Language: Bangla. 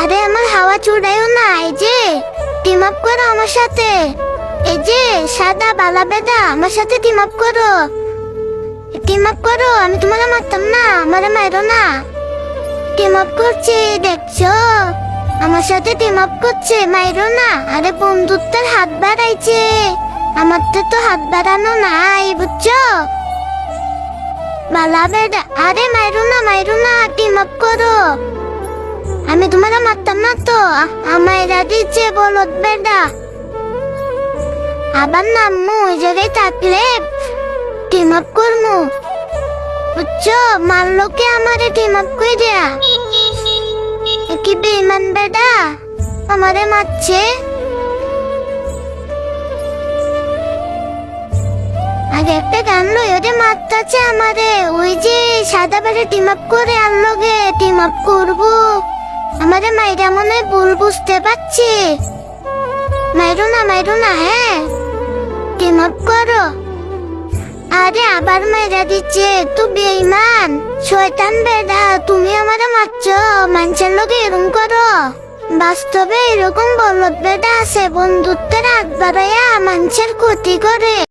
আরে আমার হাওয়া চুড়াইও না, এই যে। টিম আপ করো আমার সাথে। এই যে, সাদা বালা বেদা, আমার সাথে টিম আপ করো। টিম আপ করো, আমি তোমাকে মারতাম না, আমারে মারো না। টিম আপ করছে, দেখছ? আমার সাথে টিম আপ করছে, মাইরো না। আরে বন্ধুত্বের হাত বাড়াইছে। আমার তো তো হাত বাড়ানো নাই, বুঝছ? বালা বেদা, আরে মাইরো না মাইরো না টিম আপ করো। আমি তোমাকে মারতাম না তো আমায় দিচ্ছে বলত বেদা আবার নামমু ওই জায়গায় থাকলে টিম আপ করমু। বুঝছ? মারলোকে আমারে টিম আপ করে দেয়া। কি বেমান বেদা আমারে মারছে? আগে একটা গান লই ওদের মারতাছে আমারে। ওই যে সাদা বেড়ে টিম আপ করে আনলোগে টিম আপ করব। আমাদের মাইরা মনে ভুল বুঝতে পারছি। মাইরো না না হ্যাঁ? টিম আপ করো। আরে, আবার মাইরা দিচ্ছে, তু বেইমান শয়তান বেদা, তুমি আমারে মারছো, মানুষের লোকে এরকম করো। বাস্তবে এরকম বলদ বেদা আছে, বন্ধুত্বের হাত বাড়াইয়া মানুষের ক্ষতি করে।